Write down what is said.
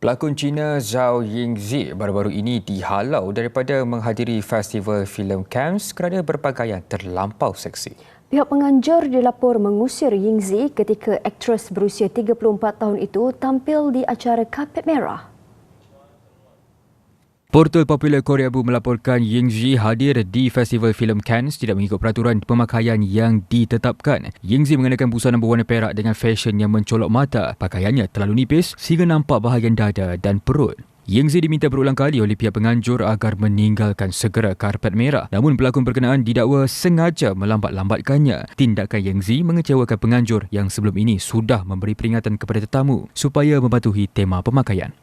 Pelakon Cina Zhao Yingzi baru-baru ini dihalau daripada menghadiri festival filem Cannes kerana berpakaian terlampau seksi. Pihak penganjur dilapor mengusir Yingzi ketika aktris berusia 34 tahun itu tampil di acara Kapet Merah. Portal popular Korea Bu melaporkan Ying Zi hadir di Festival Filem Cannes tidak mengikut peraturan pemakaian yang ditetapkan. Ying Zi mengenakan busana berwarna perak dengan fashion yang mencolok mata. Pakaiannya terlalu nipis sehingga nampak bahagian dada dan perut. Ying Zi diminta berulang kali oleh pihak penganjur agar meninggalkan segera karpet merah. Namun pelakon berkenaan didakwa sengaja melambat-lambatkannya. Tindakan Ying Zi mengecewakan penganjur yang sebelum ini sudah memberi peringatan kepada tetamu supaya mematuhi tema pemakaian.